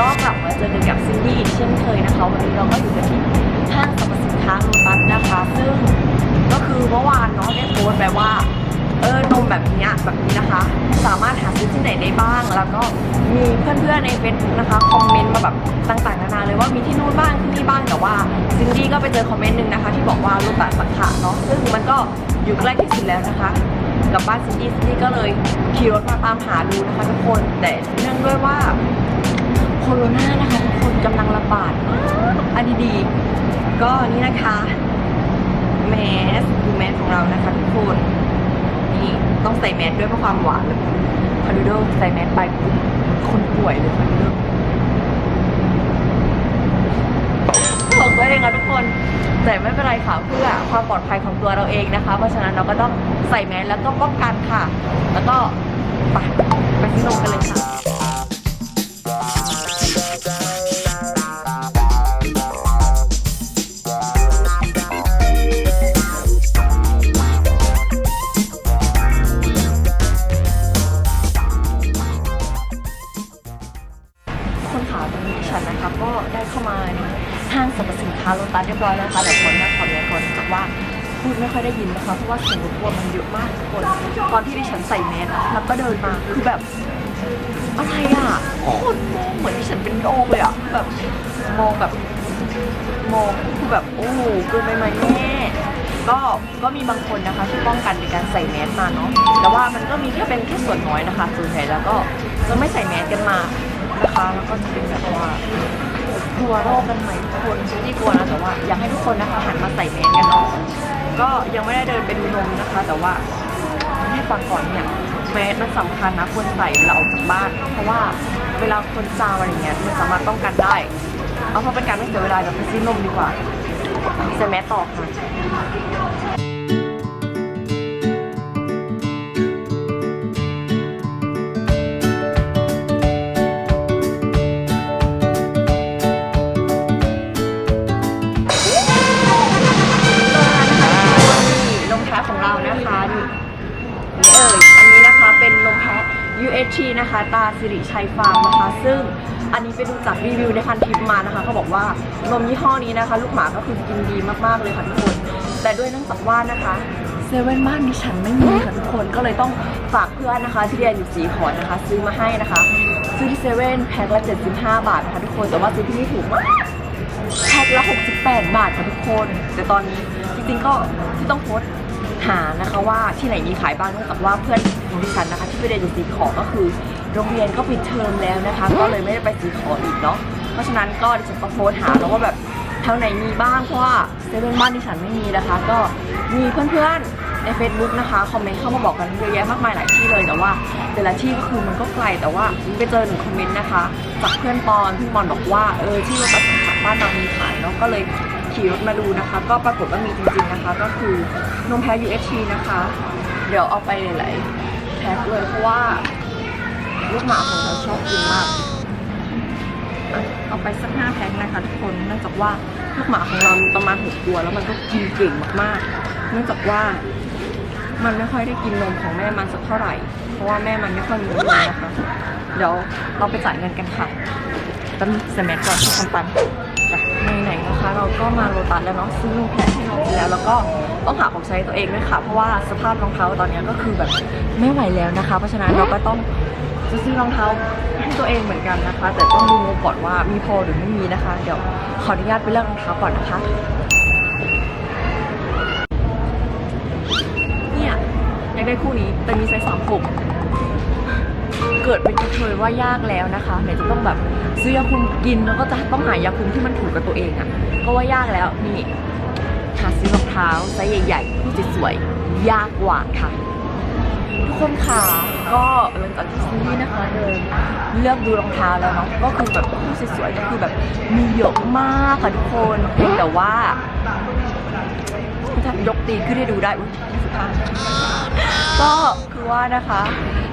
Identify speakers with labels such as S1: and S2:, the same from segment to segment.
S1: ก็กลับมาเจอกันกับซินดี้อีกเช่นเคยนะคะ วันนี้เราก็อยู่กันที่ห้างสรรพสินค้าโลตัสนะคะ ซึ่งก็คือเมื่อวานเนาะได้โพสต์ไปว่า เออนมแบบนี้แบบนี้นะคะ สามารถหาซื้อที่ไหนได้บ้าง แล้วก็มีเพื่อนๆในเฟซบุ๊กนะคะคอมเมนต์มาแบบต่างๆนานาเลยว่ามีที่นู่นบ้างที่นี่บ้างแต่ว่าซินดี้ก็ไปเจอคอมเมนต์หนึ่งนะคะ ที่บอกว่าลูกตาสังขะเนาะซึ่งมันก็อยู่ใกล้ที่สุดแล้วนะคะกับบ้านซินดี้ซินดี้ก็เลยขี่รถมาตามหาดูนะคะทุกคนแต่เนื่องด้วยว่า โคโรนานะคะทุกคนกำลังระบาดมากอันนี้ดีก็นี่นะคะแมสดูแมสของเรานะคะทุกคนนี่ต้องใส่แมสด้วยเพื่อความหวานเลยคาดูโดใส่แมสไปคนป่วยเลยคาดูโดของตัวเองอะทุกคน แต่ไม่เป็นไรค่ะเพื่อความปลอดภัยของตัวเราเองนะคะ เพราะฉะนั้นเราก็ต้องใส่แมสแล้วก็ป้องกันค่ะ แล้วก็ไปไปซื้อนมกันเลยค่ะ ร้อยแล้วนะคะแต่คนนะขออนุญาตคนว่าพูดไม่ค่อยได้ยินนะคะเพราะว่าเสียงรบกวนมันเยอะมากทุกคนตอนที่ดิฉันใส่แมสแล้วก็เดินมาคือแบบอะไรอะคนมองเหมือนดิฉันเป็นโรคเลยอะแบบมองแบบมองคือแบบโอ้โหกินไปไหมแม่ก็ก็มีบางคนนะคะที่ป้องกันในการใส่แมสมาเนาะแต่ว่ามันก็มีแค่เป็นแค่ส่วนน้อยนะคะส่วนใหญ่แล้วก็จะไม่ใส่แมสกันมานะคะแล้วก็จะเป็นแบบว่า กลัวโรคกันไหมทุกคนที่กลัวนะแต่ว่าอยากให้ทุกคนนะคะหันมาใส่แมสกันเนาะก็ยังไม่ได้เดินไปดูนมนะคะ แต่ว่าให้ฟังก่อนเนี่ยแมสมันสำคัญนะควรใส่เวลาออกจากบ้าน เพราะว่าเวลาคนจามอะไรเงี้ยมันสามารถป้องกันได้ เอาเพราะเป็นการไม่เสียเวลาเดี๋ยวไปซื้อนมดีกว่าใส่แมสต่อค่ะ นะคะ ตาสิริชัยฟาร์มนะคะ ซึ่งอันนี้ไปดูจากรีวิวในพันทิปมานะคะเขาบอกว่านมยี่ห้อนี้นะคะ ลูกหมาก็คือกินดีมากๆเลยค่ะทุกคน แต่ด้วยเนื่องจากว่านะคะเซเว่นบ้านดิฉันไม่มีค่ะทุกคนก็เลยต้องฝากเพื่อนนะคะที่เรียนอยู่สีขอนนะคะ ซื้อมาให้นะคะ ซื้อที่เซเว่นแพ็คละ 75 บาทนะคะทุกคนแต่ว่าซื้อที่นี่ถูกมากแพ็คละ 68 บาทค่ะทุกคน แต่ตอนนี้จริงๆก็ที่ต้องโพสหานะคะว่าที่ไหนมีขายบ้างเนื่องจากว่าเพื่อน ของดิฉันนะคะที่ไปเรียนอยู่สีขอก็คือ โรงเรียนก็ปิดเทอมแล้วนะคะ ก็เลยไม่ได้ไปสีขออีกเนาะเพราะฉะนั้นก็ดิฉันก็โพสหาแล้วว่าแบบแถวไหนมีบ้างเพราะว่าเซเว่นบ้านดิฉันไม่มีนะคะ ก็มีเพื่อนๆใน Facebook นะคะคอมเมนต์เข้ามาบอกกันเยอะแยะมากมายหลายที่เลยแต่ว่า แต่ละที่ก็คือมันก็ไกลแต่ว่าไปเจอหนึ่งคอมเมนต์นะคะจากเพื่อนปอนพี่ปอนบอกว่าเออที่รถบัสขับบ้านเรามีขายเนาะก็เลยขี่รถมาดูนะคะ ก็ปรากฏว่ามีจริงๆนะคะ ก็คือนมแพ้ UHT นะคะ เดี๋ยวเอาไปหลายๆ พ็คเลยเพราะว่าลูกหมาของเราชอบกินมาก เอาไปสักห้าแพ็คนะคะทุกคนเนื่องจากว่าลูกหมาของเรามีประมาณหกตัว แล้วมันก็กินเก่งมากๆ เนื่องจากว่ามันไม่ค่อยได้กินนมของแม่มันสักเท่าไหร่ เพราะว่าแม่มันไม่ค่อยมีนมนะคะ เดี๋ยวเราไปจ่ายเงินกันค่ะตั้งสมัยก่อนทำปัน ไหนๆนะคะ เราก็มาโรตัสแล้วเนาะซื้อนมแพะให้น้องกินแล้ว แล้วก็ต้องหาของใช้ตัวเองด้วยค่ะ เพราะว่าสภาพรองเท้าตอนนี้ก็คือแบบไม่ไหวแล้วนะคะ เพราะฉะนั้นเราก็ต้องจะซื้อรองเท้าให้ตัวเองเหมือนกันนะคะ แต่ต้องดูก่อนว่ามีพอหรือไม่มีนะคะ เดี๋ยวขออนุญาตไปเลือกรองเท้าก่อนนะคะเนี่ยอยากได้คู่นี้แต่มีไซส์สามหกเกิดเป็นกระเทยว่ายากแล้วนะคะไหนจะต้องแบบซื้อยาคุมกินแล้วก็จะต้องหายาคุมที่มันถูกกับตัวเองอะ่ะ ก็ว่ายากแล้วนี่หาซื้อรองเท้าไซส์ใหญ่ๆที่สวยๆยากกว่าค่ะทุกคนค่ะก็หลังจากที่ซีรีส์นะคะเดินเลือกดูรองเท้าแล้วเนาะก็คือแบบคู่สวยๆก็คือแบบมีเยอะมากค่ะทุกคนแต่ว่า ถ้ายกตีนขึ้นให้ดูได้อุ้ยสุภาพก็คือว่านะคะ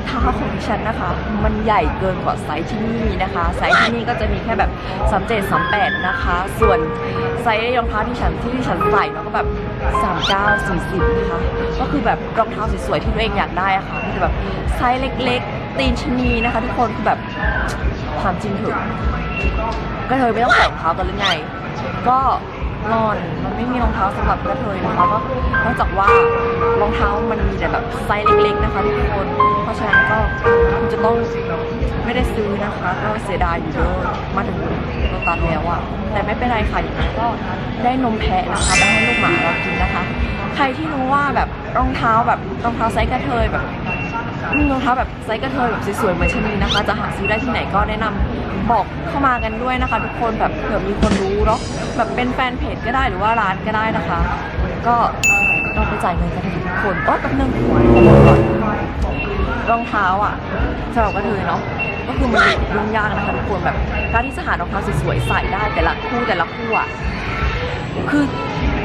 S1: เท้าของดิฉันนะคะ มันใหญ่เกินกว่าไซส์ที่นี่นะคะ ไซส์ที่นี่ก็จะมีแค่แบบ37 38นะคะ ส่วนไซส์รองเท้าที่ฉันที่ฉันใส่เนาะก็แบบ39 40นะคะ ก็คือแบบรองเท้าสวยๆที่ตัวเองอยากได้อะค่ะคือแบบไซส์เล็กๆ ตีนชนีนะคะ ทุกคนคือแบบถามจริงเถอะกระเทยไม่ต้องใส่รองเท้ากันหรือไง ก็ นอน มันไม่มีรองเท้าสำหรับกระเทยนะคะก็นอกจากว่ารองเท้ามันมีแต่แบบไซส์เล็กๆนะคะทุกคน เพราะฉะนั้นก็คุณจะต้องไม่ได้ซื้อนะคะก็เสียดายอยู่เด้อมาถึงโลตัสแล้วอะแต่ไม่เป็นไรค่ะอย่างนั้ก็ได้นมแพะนะคะไปให้ลูกหมาเรากินนะคะ ใครที่รู้ว่าแบบรองเท้าแบบรองเท้าไซส์กระเทยแบบรองเท้าแบบไซส์กระเทยแบบสวยๆเหมือนชนีนะคะ จะหาซื้อได้ที่ไหนก็แนะนำ บอกเข้ามากันด้วยนะคะ ทุกคนแบบเผื่อมีคนรู้เนาะแบบเป็นแฟนเพจก็ได้หรือว่าร้านก็ได้นะคะ ก็เราไปจ่ายเงินกันเถอะทุกคนโอ๊ยแป๊บนึงรองเท้าอะสำหรับกระเทยเนาะก็คือมันยุ่งยากนะคะทุกคนแบบการที่จะหารองเท้าสวยๆใส่ได้แต่ละคู่แต่ละคู่อะคือ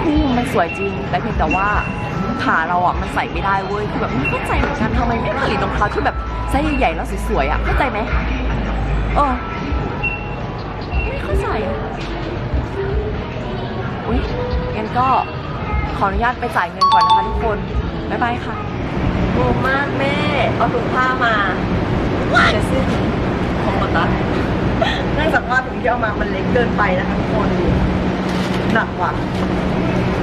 S1: คู่มันสวยจริงแต่เพียงแต่ว่าขาเราอะมันใส่ไม่ได้เว้ยคือแบบไม่เข้าใจเหมือนกันทำไมไม่ผลิตรองเท้าที่แบบไซส์ใหญ่ๆแล้วสวยๆอะเข้าใจไหมเออ ก็ขออนุญาตไปจ่ายเงินก่อนนะคะทุกคน บ๊ายบายค่ะงงมากแม่ เอาถุงผ้ามาจะซื้อของมาตัดเนื่องจากว่าถุงที่เอามามันเล็กเกินไปนะคะทุกคนดูหนักว่ะ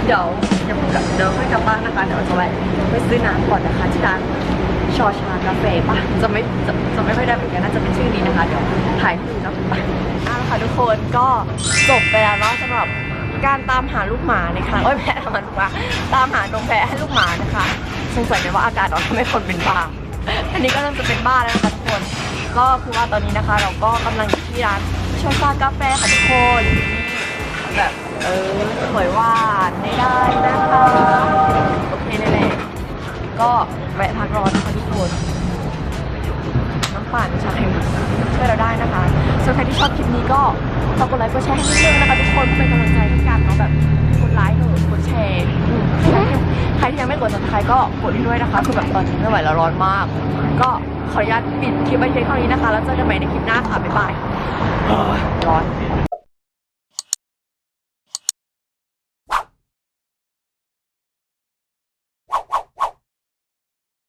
S1: เดี๋ยวเดี๋ยวผมกลับเดี๋ยวค่อยกลับบ้านนะคะเดี๋ยวจะไปไปซื้อน้ำก่อนนะคะที่ร้านชอชากาแฟปะจะไม่จะจะไม่ค่อยได้เหมือนกันน่าจะเป็นชื่อนี้นะคะ เดี๋ยวถ่ายให้ดูนะไปเอาละค่ะทุกคนก็จบไปแล้วเนาะสำหรับ การตามหาลูกหมาในครั้งโอ้ยแพ้ทำมันถูกปะตามหานมแพะให้ลูกหมานะคะสงสัยไหมว่าอากาศร้อนทำให้คนเป็นบ้าอันนี้ก็เริ่มจะเป็นบ้าแล้วนะคะทุกคน ก็คือว่าตอนนี้นะคะ เราก็กำลังอยู่ที่ร้านชอชากาแฟค่ะทุกคนแบบเออสวยหวาได้ได้นะคะโอเคเลยแหละก็แวะพักร้อนนะคะทุกคนน้ำปั่นชาไข่มุกช่วยเราได้นะคะ ส่วนใครที่ชอบคลิปนี้ก็ฝากกดไลค์กดแชร์ให้นิดนึงนะคะทุกคนเพื่อเป็นกำลังใจให้กันเนาะแบบกดไลค์เถอะกดแชร์อืมใครที่ยังใครที่ยังไม่กด subscribe ก็กดให้ด้วยนะคะคือแบบตอนนี้ไม่ไหวแล้วร้อนมาก ก็ขออนุญาตปิดคลิปไว้เพียงเท่านี้นะคะ แล้วเจอกันใหม่ในคลิปหน้าค่ะบ๊ายบายเฮ้ยร้อน